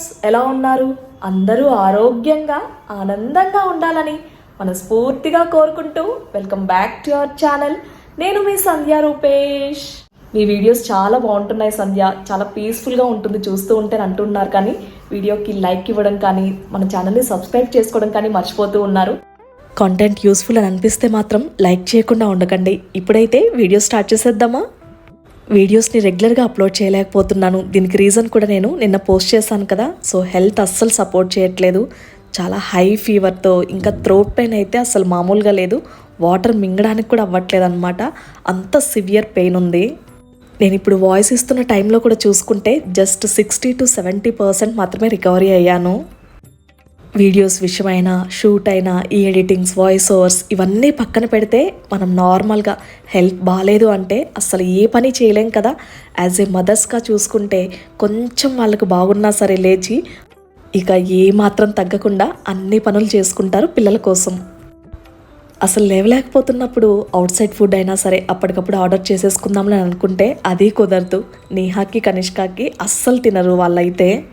Viewers ఎలా ఉన్నారు? అందరూ ఆరోగ్యంగా ఆనందంగా ఉండాలని మనస్ఫూర్తిగా కోరుకుంటూ welcome back to our channel. నేను మీ సంధ్య రూపేష్. మీ వీడియోస్ చాలా బాగుంటున్నాయి సంధ్య. చాలా పీస్ఫుల్గా ఉంటుంది చూస్తూ ఉంటే అంటున్నారు కానీ వీడియోకి లైక్ ఇవ్వడం కానీ మన ఛానల్ని సబ్స్క్రైబ్ చేసుకోవడం కానీ మర్చిపోతూ ఉన్నారు. కంటెంట్ యూస్ఫుల్ అని అనిపిస్తే మాత్రం లైక్ చేయకుండా ఉండకండి. ఇప్పుడైతే వీడియో స్టార్ట్ చేసేద్దామా? వీడియోస్ని రెగ్యులర్గా అప్లోడ్ చేయలేకపోతున్నాను. దీనికి రీజన్ కూడా నేను నిన్న పోస్ట్ చేశాను కదా. సో హెల్త్ అస్సలు సపోర్ట్ చేయట్లేదు. చాలా హై ఫీవర్తో ఇంకా థ్రోట్ పెయిన్ అయితే అసలు మామూలుగా లేదు. వాటర్ మింగడానికి కూడా అవ్వట్లేదు అనమాట అంత సివియర్ పెయిన్ ఉంది. నేను ఇప్పుడు వాయిస్ ఇస్తున్న టైంలో కూడా చూసుకుంటే just sixty to seventy percent మాత్రమే రికవరీ అయ్యాను. వీడియోస్ విషయమైనా షూట్ అయినా ఈ ఎడిటింగ్స్ వాయిస్ ఓవర్స్ ఇవన్నీ పక్కన పెడితే మనం నార్మల్గా హెల్త్ బాగాలేదు అంటే అసలు ఏ పని చేయలేం కదా. యాజ్ ఏ మదర్స్గా చూసుకుంటే కొంచెం వాళ్ళకు బాగున్నా సరే లేచి ఇక ఏ మాత్రం తగ్గకుండా అన్ని పనులు చేసుకుంటారు పిల్లల కోసం. అసలు లేవలేకపోతున్నప్పుడు అవుట్ సైడ్ ఫుడ్ అయినా సరే అప్పటికప్పుడు ఆర్డర్ చేసేసుకుందాంలే అని అనుకుంటే అది కుదరదు. నేహాకి కనిష్కాకి అస్సలు తినరు వాళ్ళైతే.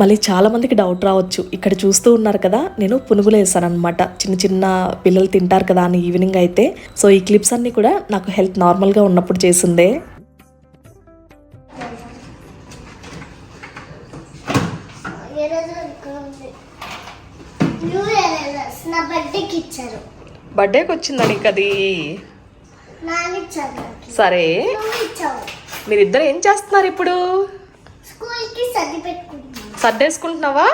మళ్ళీ చాలా మందికి డౌట్ రావచ్చు. ఇక్కడ చూస్తూ ఉన్నారు కదా నేను పునుగులు అనమాట చిన్న చిన్న పిల్లలు తింటారు కదా అని ఈవినింగ్ అయితే. సో ఈ క్లిప్స్ అన్నీ కూడా నాకు హెల్త్ నార్మల్గా ఉన్నప్పుడు చేసిందే. బర్త్డేకి ఇచ్చారు బర్త్డేకి వచ్చిందా నీకు. అది నాన్న ఇచ్చారు నాకు సరే మీరిద్దరు ఏం చేస్తున్నారు ఇప్పుడు? స్కూల్కి సర్ది సర్దేసుకుంటున్నావా?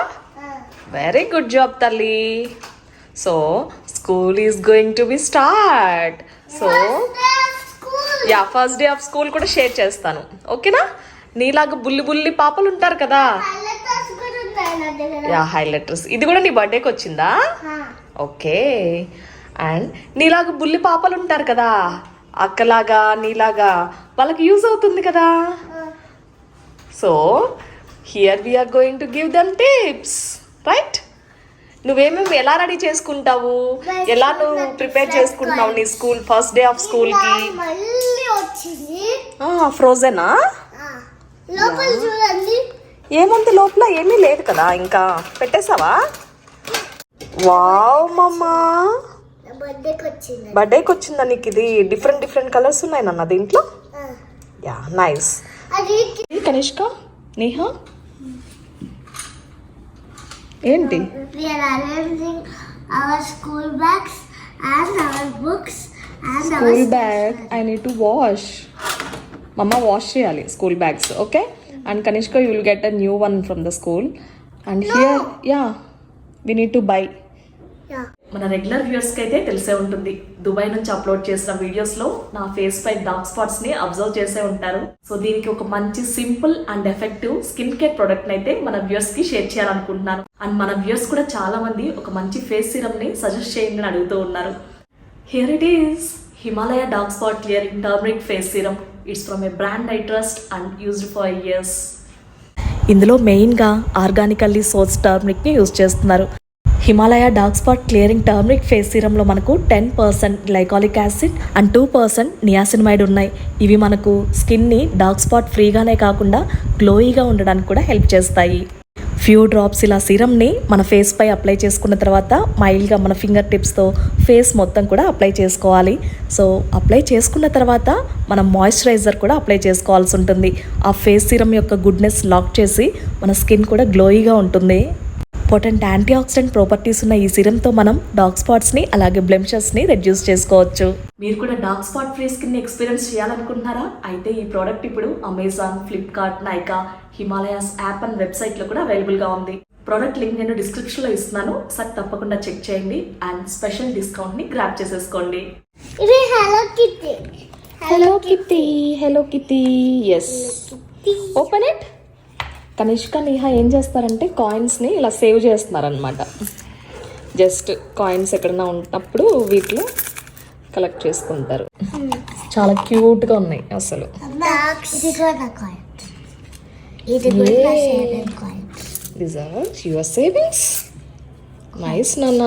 వెరీ గుడ్ జాబ్ తల్లి. So school is going to be start so. Ya first day of school కూడా షేర్ చేస్తాను. ఓకేనా నీలాగా బుల్లి బుల్లి పాపలు ఉంటారు కదా? యా హైలైటర్స్ ఇది కూడా నీ బర్త్డేకి వచ్చిందా? ఓకే అండ్ నీలాగా బుల్లి పాపలు ఉంటారు కదా? అక్కలాగా నీలాగా వాళ్ళకి యూజ్ అవుతుంది కదా. So here we're going to give them tips right నువ్వేమేమి ఎలా రెడీ చేసుకుంటావు? ఎలా నువ్వు ప్రిపేర్ చేసుకుంటున్నావు నీ స్కూల్ ఫస్ట్ డే ఆఫ్ స్కూల్కి? ఇలా మళ్ళీ వచ్చింది. ఫ్రోజనా ఏముంది లోపల? ఏమీ లేదు కదా ఇంకా పెట్టేసావా? వావ్ మమ్మా. బర్త్డేకి వచ్చింది. నీకు ఇది? డిఫరెంట్ డిఫరెంట్ కలర్స్ ఉన్నాయి నాన్న దీంట్లో? Ya nice Kanishka? Neha? And school bag I need to wash mamma wash చేయాలి school bags okay and Kanishka you will get a new one from the school and here ya we need to buy. మన regular వ్యూవర్స్కి అయితే తెలిసే ఉంటుంది. Dubai నుంచి upload చేసిన వీడియోస్లో నా ఫేస్ పై డార్క్ స్పాట్స్ని అబ్జర్వ్ చేసే ఉంటారు. సో దీనికి ఒక మంచి simple and effective skin care ప్రోడక్ట్ని అయితే మన వ్యూవర్స్కి షేర్ చేయాలనుకుంటున్నాను. అండ్ మన వ్యూవర్స్ కూడా చాలా మంది ఒక మంచి ఫేస్ సిరమ్ని సజెస్ట్ చేయండి అని అడుగుతూ ఉన్నారు. Here it is Himalaya dark spot clearing turmeric face serum it's from a brand I trust and used for years ఇందులో మెయిన్గా ఆర్గానికల్లీ సోర్స్ టర్మరిక్ని యూజ్ చేస్తున్నారు. Himalaya dark spot clearing turmeric face సీరంలో మనకు ten percent glycolic acid and two percent niacinamide ఉన్నాయి. ఇవి మనకు స్కిన్ని dark spot ఫ్రీగానే కాకుండా గ్లోయిగా ఉండడానికి కూడా హెల్ప్ చేస్తాయి. ఫ్యూ డ్రాప్స్ ఇలా సీరమ్ని మన ఫేస్ పై అప్లై చేసుకున్న తర్వాత మైల్డ్గా మన ఫింగర్ టిప్స్తో ఫేస్ మొత్తం కూడా అప్లై చేసుకోవాలి. సో అప్లై చేసుకున్న తర్వాత మనం మాయిశ్చరైజర్ కూడా అప్లై చేసుకోవాల్సి ఉంటుంది. ఆ ఫేస్ సీరం యొక్క గుడ్నెస్ లాక్ చేసి మన స్కిన్ కూడా గ్లోయిగా ఉంటుంది. పొటెంట్ యాంటీ ఆక్సిడెంట్ ప్రాపర్టీస్ ఉన్న ఈ సిరంతో మనం డార్క్ స్పాట్స్ని అలాగే బ్లెమిషెస్ని రెడ్యూస్ చేసుకోవచ్చు. మీరు కూడా dark spot free skin experience చేయాలనుకుంటున్నారా? అయితే ఈ ప్రోడక్ట్ ఇప్పుడు Amazon Flipkart Nykaa Himalaya's app and వెబ్సైట్లో కూడా అవైలబుల్గా ఉంది. ప్రోడక్ట్ లింక్ నేను డిస్క్రిప్షన్లో ఇస్తున్నాను. ఒకసారి తప్పకుండా చెక్ చేయండి అండ్ స్పెషల్ డిస్కౌంట్ని గ్రాప్ చేసేసుకోండి. ఇది hello kitty hello kitty hello kitty yes open it Kanishka Neha ఏం చేస్తారంటే కాయిన్స్ని ఇలా సేవ్ చేస్తున్నారనమాట జస్ట్ కాయిన్స్ ఎక్కడన్నా ఉన్నప్పుడు వీటిలో కలెక్ట్ చేసుకుంటారు. చాలా క్యూట్గా ఉన్నాయి అసలు. This are your savings nice నాన్న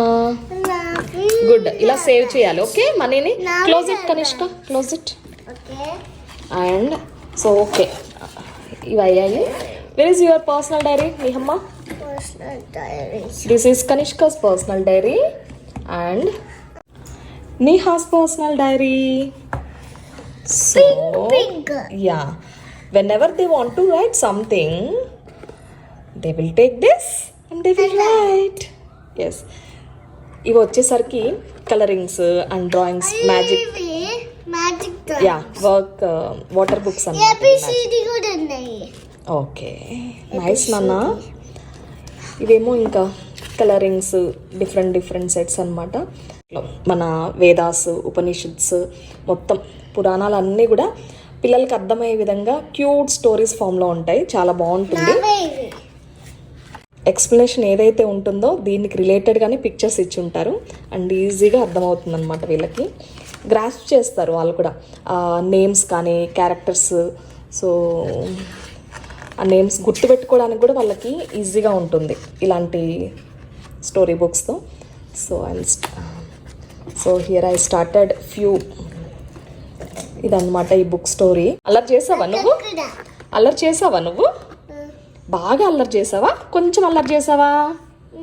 గుడ్ ఇలా సేవ్ చేయాలి ఓకే మనీని close it Kanishka. Close it and so okay ఇవి అయ్యాయి. Where is your personal diary నిహమ్మ Personal diaries. This is Kanishka's personal diary and Niha's personal diary so Pink. Yeah whenever they want to write something they will take this and they will write yes ఇవి వచ్చేసరికి colourings and drawings magic ఇవి magic yeah work water books అన్నమాట A B C D కూడా ఉన్నాయి okay. Nice నాన్న. ఇవేమో ఇంకా colourings different different sets అన్నమాట. మన వేదాస్ ఉపనిషత్స్ మొత్తం పురాణాలు అన్నీ కూడా పిల్లలకి అర్థమయ్యే విధంగా క్యూట్ స్టోరీస్ ఫామ్లో ఉంటాయి. చాలా బాగుంటుంది. ఎక్స్ప్లెనేషన్ ఏదైతే ఉంటుందో దీనికి రిలేటెడ్గానే పిక్చర్స్ ఇచ్చి ఉంటారు అండ్ ఈజీగా అర్థమవుతుంది అనమాట వీళ్ళకి. గ్రాస్ప్ చేస్తారు వాళ్ళు కూడా. నేమ్స్ కానీ క్యారెక్టర్స్. సో ఆ నేమ్స్ గుర్తుపెట్టుకోవడానికి కూడా వాళ్ళకి ఈజీగా ఉంటుంది ఇలాంటి story బుక్స్తో. So I so here I started few ఇదన్నమాట ఈ బుక్ స్టోరీ. అల్లరి చేసావా నువ్వు? అల్లరి చేసావా నువ్వు? బాగా అల్లరి చేసావా? కొంచెం అల్లరి చేసావా?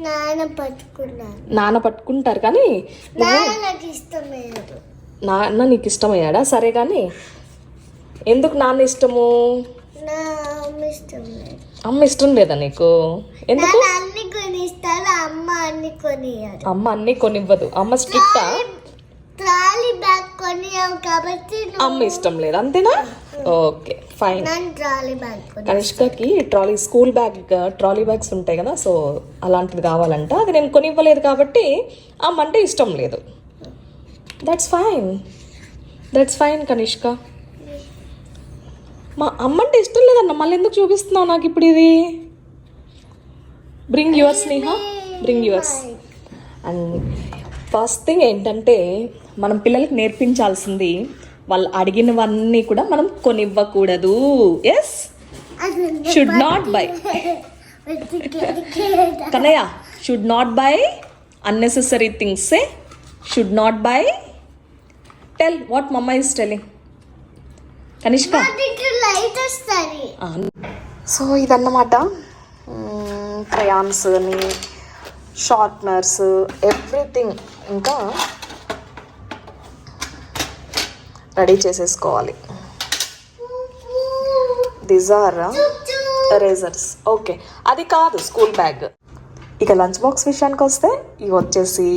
నాన్న నాన్న పట్టుకుంటారు కానీ నాన్న నాకు ఇష్టమయ్యాడా? సరే కానీ ఎందుకు నాన్న ఇష్టము? నా అమ్మ ఇష్టం లేదు నీకు? ఎందుకు? అన్ని కొనిస్తాడు అమ్మ అన్ని కొనియాడు అమ్మ అన్నీ కొనివ్వదు. అమ్మ స్ట్రిక్టా? ట్రాలీ బ్యాగ్ కొనియావు కాబట్టి అమ్మ ఇష్టం లేదు? అంతేనా? Okay fine. నన్ను ట్రాలీ బ్యాగ్ కొని కనిష్కకి trolley school bag trolley bags ఉంటాయి కదా సో అలాంటిది కావాలంట. అది నేను కొనివ్వలేదు కాబట్టి అమ్మ అంటే ఇష్టం లేదు. That's fine that's fine Kanishka. మా అమ్మంటే ఇష్టం లేదన్న మళ్ళీ ఎందుకు చూపిస్తున్నావు నాకు ఇప్పుడు ఇది? Bring your Sneha bring yours and first thing ఏంటంటే మనం పిల్లలకి నేర్పించాల్సింది వాళ్ళు అడిగినవన్నీ కూడా మనం కొనివ్వకూడదు. Yes should not buy Kannayya should not buy unnecessary things A should not buy tell what mamma is telling Kanishka so ఇదన్నమాట. క్రయాన్స్ అని షార్ప్నర్స్ ఎవ్రీథింగ్ ఇంకా రెడీ చేసేసుకోవాలి. దీస్ ఆర్ ఎరేజర్స్ ఓకే అది కాదు స్కూల్ బ్యాగ్. ఇక lunch box విషయానికి వస్తే ఇవి వచ్చేసి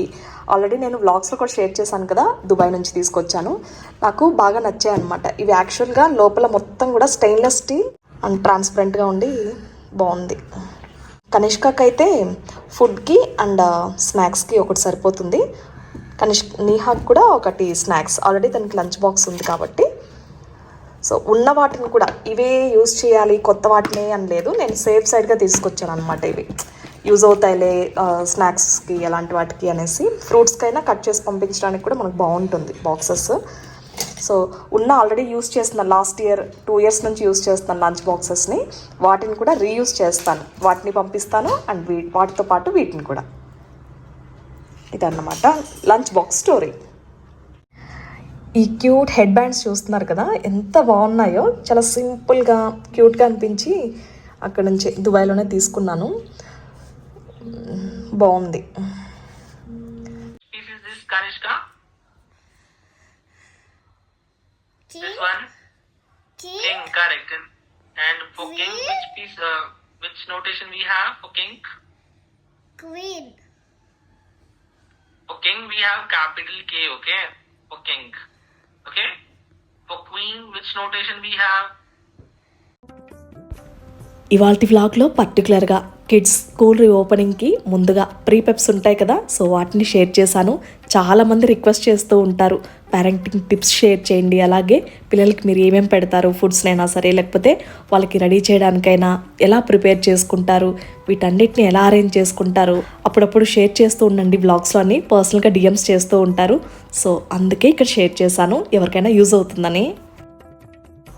ఆల్రెడీ నేను వ్లాగ్స్లో కూడా షేర్ చేశాను కదా దుబాయ్ నుంచి తీసుకొచ్చాను. నాకు బాగా నచ్చాయి అనమాట ఇవి యాక్చువల్గా లోపల మొత్తం కూడా స్టెయిన్లెస్ స్టీల్ అండ్ ట్రాన్స్పరెంట్గా ఉండి బాగుంది. కనిష్కకి అయితే ఫుడ్కి అండ్ స్నాక్స్కి ఒకటి సరిపోతుంది. కనిష్ నీహాకి కూడా ఒకటి స్నాక్స్ ఆల్రెడీ తనకి లంచ్ బాక్స్ ఉంది కాబట్టి. సో ఉన్న వాటిని కూడా ఇవే యూజ్ చేయాలి కొత్త వాటిని అని లేదు. నేను సేఫ్ సైడ్గా తీసుకొచ్చాను అనమాట ఇవి. యూజ్ అవుతాయిలే స్నాక్స్కి అలాంటి వాటికి అనేసి ఫ్రూట్స్కైనా కట్ చేసి పంపించడానికి కూడా మనకు బాగుంటుంది బాక్సెస్ సో ఉన్న ఆల్రెడీ యూస్ చేస్తున్న లాస్ట్ ఇయర్ టూ ఇయర్స్ నుంచి యూస్ చేస్తాను లంచ్ బాక్సెస్ని వాటిని కూడా రీయూస్ చేస్తాను. వాటిని పంపిస్తాను అండ్ వీ వాటితో పాటు వీటిని కూడా. ఇదన్నమాట లంచ్ బాక్స్ స్టోరీ ఈ క్యూట్ హెడ్ బ్యాండ్స్ చూస్తున్నారు కదా ఎంత బాగున్నాయో. చాలా సింపుల్గా క్యూట్గా అనిపించి అక్కడ నుంచి దుబాయ్లోనే తీసుకున్నాను. Correct. And, for king, which piece, uh, which notation we have for king? Queen For king, we have capital K, okay? For king. Okay? For queen, which notation we have? ఇవాళ వ్లాగ్లో పర్టికులర్గా కిడ్స్ స్కూల్ రీఓపెనింగ్కి ముందుగా pre పెప్స్ ఉంటాయి కదా so వాటిని share చేశాను. చాలామంది request చేస్తూ ఉంటారు. పేరెంటింగ్ టిప్స్ షేర్ చేయండి. అలాగే పిల్లలకి మీరు ఏమేమి పెడతారు ఫుడ్స్నైనా సరే లేకపోతే వాళ్ళకి రెడీ చేయడానికైనా ఎలా ప్రిపేర్ చేసుకుంటారు వీటన్నిటిని ఎలా అరేంజ్ చేసుకుంటారు అప్పుడప్పుడు షేర్ చేస్తూ ఉండండి. బ్లాగ్స్లో అని పర్సనల్గా డిఎమ్స్ చేస్తూ ఉంటారు. సో అందుకే ఇక్కడ షేర్ చేశాను. ఎవరికైనా యూజ్ అవుతుందని.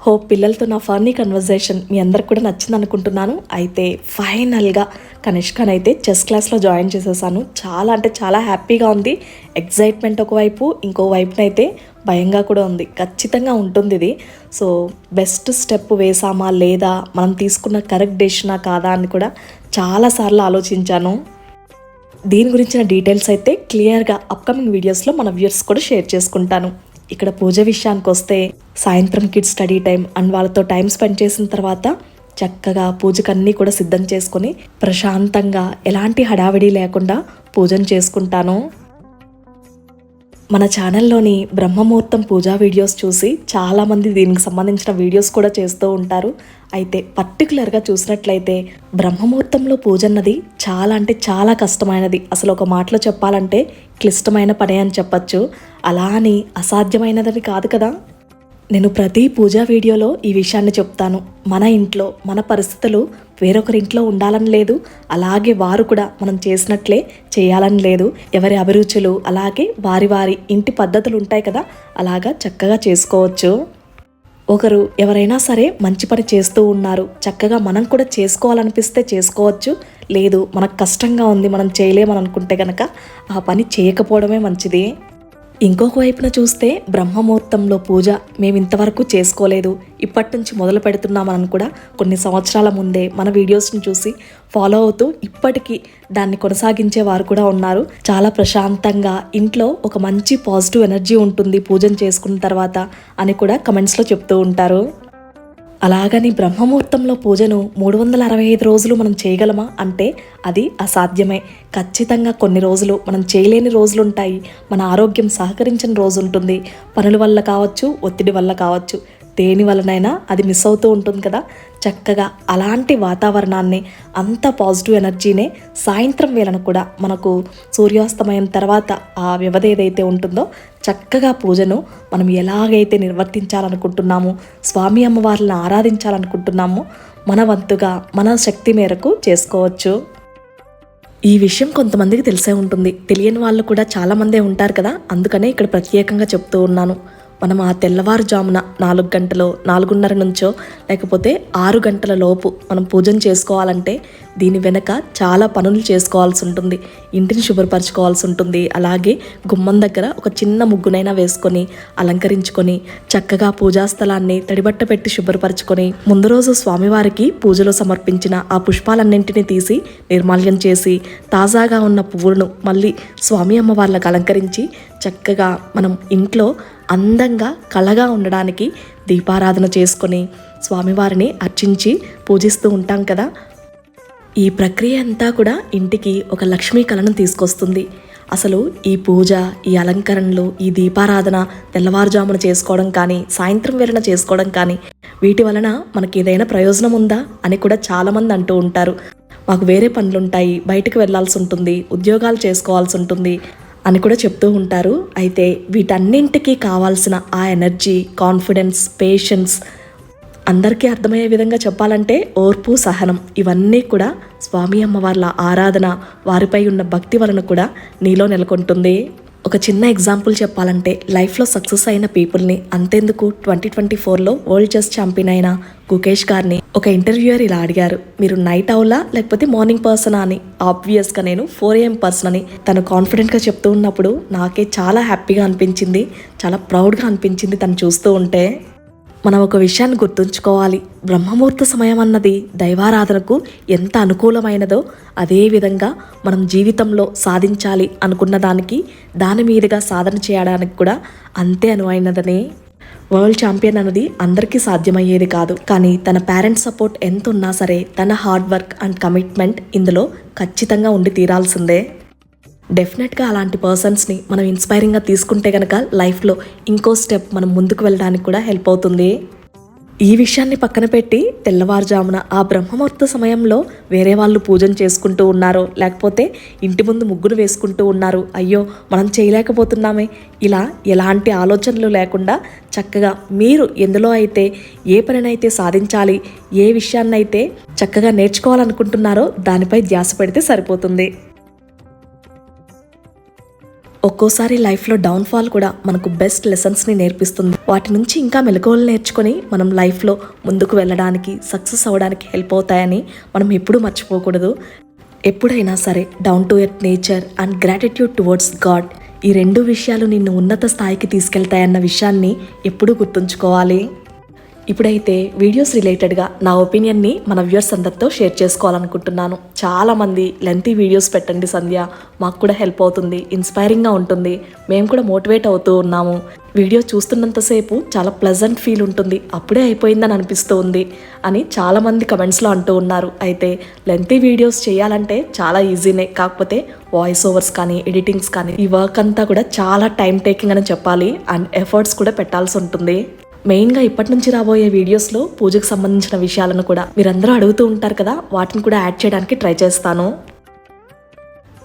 హోప్ పిల్లలతో నా ఫన్నీ కన్వర్జేషన్ మీ అందరికి కూడా నచ్చింది అనుకుంటున్నాను అయితే ఫైనల్గా కనిష్కాన్ అయితే చెస్ క్లాస్లో జాయిన్ చేసేసాను. చాలా అంటే చాలా హ్యాపీగా ఉంది. ఎగ్జైట్మెంట్ ఒకవైపు ఇంకో అయితే భయంగా కూడా ఉంది. ఖచ్చితంగా ఉంటుంది ఇది. సో బెస్ట్ స్టెప్ వేసామా లేదా మనం తీసుకున్న కరెక్ట్ డెసిషనా కాదా అని కూడా చాలాసార్లు ఆలోచించాను. దీని గురించిన డీటెయిల్స్ అయితే క్లియర్గా అప్కమింగ్ వీడియోస్లో మన వ్యూర్స్ కూడా షేర్ చేసుకుంటాను. ఇక్కడ పూజ విషయానికి వస్తే సాయంత్రం కిడ్స్ స్టడీ టైం అండ్ వాళ్ళతో టైం స్పెండ్ చేసిన తర్వాత చక్కగా పూజకన్నీ కూడా సిద్ధం చేసుకొని ప్రశాంతంగా ఎలాంటి హడావిడి లేకుండా పూజను చేసుకుంటాను. మన ఛానల్లోని బ్రహ్మముహూర్తం పూజా వీడియోస్ చూసి చాలామంది దీనికి సంబంధించిన వీడియోస్ కూడా చేస్తూ ఉంటారు. అయితే పర్టికులర్గా చూసినట్లయితే బ్రహ్మముహూర్తంలో పూజ అన్నది చాలా అంటే చాలా కష్టమైనది. అసలు ఒక మాటలో చెప్పాలంటే క్లిష్టమైన పనే అని చెప్పచ్చు. అలా అని అసాధ్యమైనదని కాదు కదా? నేను ప్రతి పూజా వీడియోలో ఈ విషయాన్ని చెప్తాను. మన ఇంట్లో మన పరిస్థితులు వేరొకరి ఇంట్లో ఉండాలని లేదు. అలాగే వారు కూడా మనం చేసినట్లే చేయాలని లేదు. ఎవరి అభిరుచులు అలాగే వారి వారి ఇంటి పద్ధతులు ఉంటాయి కదా అలాగా చక్కగా చేసుకోవచ్చు. ఒకరు ఎవరైనా సరే మంచి పని చేస్తూ ఉన్నారు. చక్కగా మనం కూడా చేసుకోవాలనిపిస్తే చేసుకోవచ్చు. లేదు మనకు కష్టంగా ఉంది మనం చేయలేమని అనుకుంటే గనక ఆ పని చేయకపోవడమే మంచిది. ఇంకొక వైపున చూస్తే బ్రహ్మముహూర్తంలో పూజ మేము ఇంతవరకు చేసుకోలేదు. ఇప్పటి నుంచి మొదలు పెడుతున్నామని కూడా కొన్ని సంవత్సరాల ముందే మన వీడియోస్ని చూసి ఫాలో అవుతూ ఇప్పటికీ దాన్ని కొనసాగించే వారు కూడా ఉన్నారు. చాలా ప్రశాంతంగా ఇంట్లో ఒక మంచి పాజిటివ్ ఎనర్జీ ఉంటుంది పూజను చేసుకున్న తర్వాత అని కూడా కమెంట్స్లో చెప్తూ ఉంటారు. అలాగని బ్రహ్మముహూర్తంలో పూజను మూడు వందల అరవై ఐదు రోజులు మనం చేయగలమా? అంటే అది అసాధ్యమే. ఖచ్చితంగా కొన్ని రోజులు మనం చేయలేని రోజులు ఉంటాయి మన ఆరోగ్యం సహకరించిన రోజు ఉంటుంది పనుల వల్ల కావచ్చు ఒత్తిడి వల్ల కావచ్చు. దేని వలనైనా అది మిస్ అవుతూ ఉంటుంది కదా. చక్కగా అలాంటి వాతావరణాన్ని అంత పాజిటివ్ ఎనర్జీనే సాయంత్రం వేళను కూడా మనకు సూర్యాస్తమయం తర్వాత ఆ వ్యవధి ఏదైతే ఉంటుందో చక్కగా పూజను మనం ఎలాగైతే నిర్వర్తించాలనుకుంటున్నామో స్వామి అమ్మవారిని ఆరాధించాలనుకుంటున్నామో మన వంతుగా మన శక్తి మేరకు చేసుకోవచ్చు. ఈ విషయం కొంతమందికి తెలిసే ఉంటుంది. తెలియని వాళ్ళు కూడా చాలామందే ఉంటారు కదా. అందుకనే ఇక్కడ ప్రత్యేకంగా చెప్తూ ఉన్నాను. మనం ఆ తెల్లవారుజామున నాలుగు గంటలో నాలుగున్నర నుంచో లేకపోతే ఆరు గంటల లోపు మనం పూజను చేసుకోవాలంటే దీని వెనక చాలా పనులు చేసుకోవాల్సి ఉంటుంది. ఇంటిని శుభ్రపరచుకోవాల్సి ఉంటుంది. అలాగే గుమ్మం దగ్గర ఒక చిన్న ముగ్గునైనా వేసుకొని అలంకరించుకొని చక్కగా పూజా స్థలాన్ని తడిబట్ట పెట్టి శుభ్రపరచుకొని ముందు రోజు స్వామివారికి పూజలో సమర్పించిన ఆ పుష్పాలన్నింటినీ తీసి నిర్మాల్యం చేసి తాజాగా ఉన్న పువ్వులను మళ్ళీ స్వామి అమ్మవార్లకు అలంకరించి చక్కగా మనం ఇంట్లో అందంగా కళగా ఉండడానికి దీపారాధన చేసుకొని స్వామివారిని అర్చించి పూజిస్తూ ఉంటాం కదా. ఈ ప్రక్రియ అంతా కూడా ఇంటికి ఒక లక్ష్మీ కళను తీసుకొస్తుంది. అసలు ఈ పూజ ఈ అలంకరణలు ఈ దీపారాధన తెల్లవారుజామున చేసుకోవడం కానీ సాయంత్రం వేళన చేసుకోవడం కానీ వీటి వలన మనకి ఏదైనా ప్రయోజనం ఉందా అని కూడా చాలామంది అంటూ ఉంటారు. మాకు వేరే పనులుంటాయి బయటకు వెళ్ళాల్సి ఉంటుంది ఉద్యోగాలు చేసుకోవాల్సి ఉంటుంది అని కూడా చెప్తూ ఉంటారు. అయితే వీటన్నింటికి కావాల్సిన ఆ ఎనర్జీ కాన్ఫిడెన్స్ పేషెన్స్ అందరికీ అర్థమయ్యే విధంగా చెప్పాలంటే ఓర్పు సహనం ఇవన్నీ కూడా స్వామి అమ్మవార్ల ఆరాధన వారిపై ఉన్న భక్తి వలన కూడా నీలో నెలకొంటుంది. ఒక చిన్న ఎగ్జాంపుల్ చెప్పాలంటే లైఫ్లో సక్సెస్ అయిన పీపుల్ని అంతేందుకు? ట్వంటీ ట్వంటీ ఫోర్లో వరల్డ్ చెస్ ఛాంపియన్ అయిన గుకేష్ గారిని ఒక ఇంటర్వ్యూయర్ ఇలా అడిగారు. మీరు నైట్ అవులా లేకపోతే మార్నింగ్ పర్సనా అని? ఆబ్వియస్గా నేను ఫోర్ ఏఎం పర్సన్ అని తను కాన్ఫిడెంట్గా చెప్తూ ఉన్నప్పుడు నాకే చాలా హ్యాపీగా అనిపించింది చాలా ప్రౌడ్గా అనిపించింది తను చూస్తూ ఉంటే. మనం ఒక విషయాన్ని గుర్తుంచుకోవాలి. బ్రహ్మముహూర్త సమయం అన్నది దైవారాధనకు ఎంత అనుకూలమైనదో అదే విధంగా మనం జీవితంలో సాధించాలి అనుకున్న దానికి దాని మీదుగా సాధన చేయడానికి కూడా అంతే అనువైనదని వరల్డ్ ఛాంపియన్ అన్నది అందరికీ సాధ్యమయ్యేది కాదు. కానీ తన పేరెంట్స్ సపోర్ట్ ఎంత ఉన్నా సరే తన హార్డ్ వర్క్ అండ్ కమిట్మెంట్ ఇందులో ఖచ్చితంగా ఉండి తీరాల్సిందే. డెఫినెట్గా అలాంటి పర్సన్స్ని మనం ఇన్స్పైరింగ్గా తీసుకుంటే కనుక లైఫ్లో ఇంకో స్టెప్ మనం ముందుకు వెళ్ళడానికి కూడా హెల్ప్ అవుతుంది. ఈ విషయాన్ని పక్కన పెట్టి తెల్లవారుజామున ఆ బ్రహ్మముహూర్త సమయంలో వేరే వాళ్ళు పూజను చేసుకుంటూ ఉన్నారో. లేకపోతే ఇంటి ముందు ముగ్గురు వేసుకుంటూ ఉన్నారు. అయ్యో మనం చేయలేకపోతున్నామే. ఇలా ఎలాంటి ఆలోచనలు లేకుండా చక్కగా మీరు ఎందులో అయితే ఏ పనినైతే సాధించాలి ఏ విషయాన్నైతే చక్కగా నేర్చుకోవాలనుకుంటున్నారో దానిపై ధ్యాస పెడితే సరిపోతుంది. ఒక్కోసారి లైఫ్లో డౌన్ఫాల్ కూడా మనకు బెస్ట్ లెసన్స్ని నేర్పిస్తుంది. వాటి నుంచి ఇంకా మెలకువలు నేర్చుకొని మనం లైఫ్లో ముందుకు వెళ్ళడానికి సక్సెస్ అవ్వడానికి హెల్ప్ అవుతాయని మనం ఎప్పుడూ మర్చిపోకూడదు. ఎప్పుడైనా సరే down to earth nature and gratitude towards god ఈ రెండు విషయాలు నిన్ను ఉన్నత స్థాయికి తీసుకెళ్తాయన్న విషయాన్ని ఎప్పుడూ గుర్తుంచుకోవాలి. ఇప్పుడైతే వీడియోస్ రిలేటెడ్గా నా ఒపీనియన్ని మన వ్యూవర్స్ అందరితో షేర్ చేసుకోవాలనుకుంటున్నాను. చాలామంది లెంతీ వీడియోస్ పెట్టండి సంధ్య. మాకు కూడా హెల్ప్ అవుతుంది ఇన్స్పైరింగ్గా ఉంటుంది. మేము కూడా మోటివేట్ అవుతూ ఉన్నాము. వీడియో చూస్తున్నంతసేపు చాలా ప్లెజెంట్ ఫీల్ ఉంటుంది. అప్పుడే అయిపోయిందని అనిపిస్తూ ఉంది అని చాలామంది కమెంట్స్లో అంటూ ఉన్నారు. అయితే లెంతీ వీడియోస్ చేయాలంటే చాలా ఈజీనే. కాకపోతే వాయిస్ ఓవర్స్ కానీ ఎడిటింగ్స్ కానీ ఈ వర్క్ అంతా కూడా చాలా టైం టేకింగ్ అని చెప్పాలి. అండ్ ఎఫర్ట్స్ కూడా పెట్టాల్సి ఉంటుంది. మెయిన్గా ఇప్పటి నుంచి రాబోయే వీడియోస్లో పూజకు సంబంధించిన విషయాలను కూడా మీరందరూ అడుగుతూ ఉంటారు కదా వాటిని కూడా యాడ్ చేయడానికి ట్రై చేస్తాను.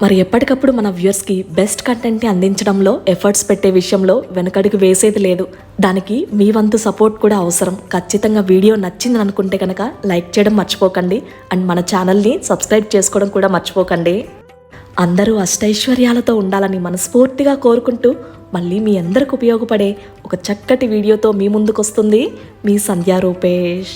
మరి ఎప్పటికప్పుడు మన వ్యూయర్స్కి బెస్ట్ కంటెంట్ని అందించడంలో ఎఫర్ట్స్ పెట్టే విషయంలో వెనకడుగు వేసేది లేదు. దానికి మీ వంతు సపోర్ట్ కూడా అవసరం. ఖచ్చితంగా వీడియో నచ్చిందని అనుకుంటే కనుక లైక్ చేయడం మర్చిపోకండి. అండ్ మన ఛానల్ని సబ్స్క్రైబ్ చేసుకోవడం కూడా మర్చిపోకండి. అందరూ అష్టైశ్వర్యాలతో ఉండాలని మనస్ఫూర్తిగా కోరుకుంటూ మళ్ళీ మీ అందరికి ఉపయోగపడే ఒక చక్కటి వీడియోతో మీ ముందుకు వస్తుంది మీ సంధ్యా రూపేష్.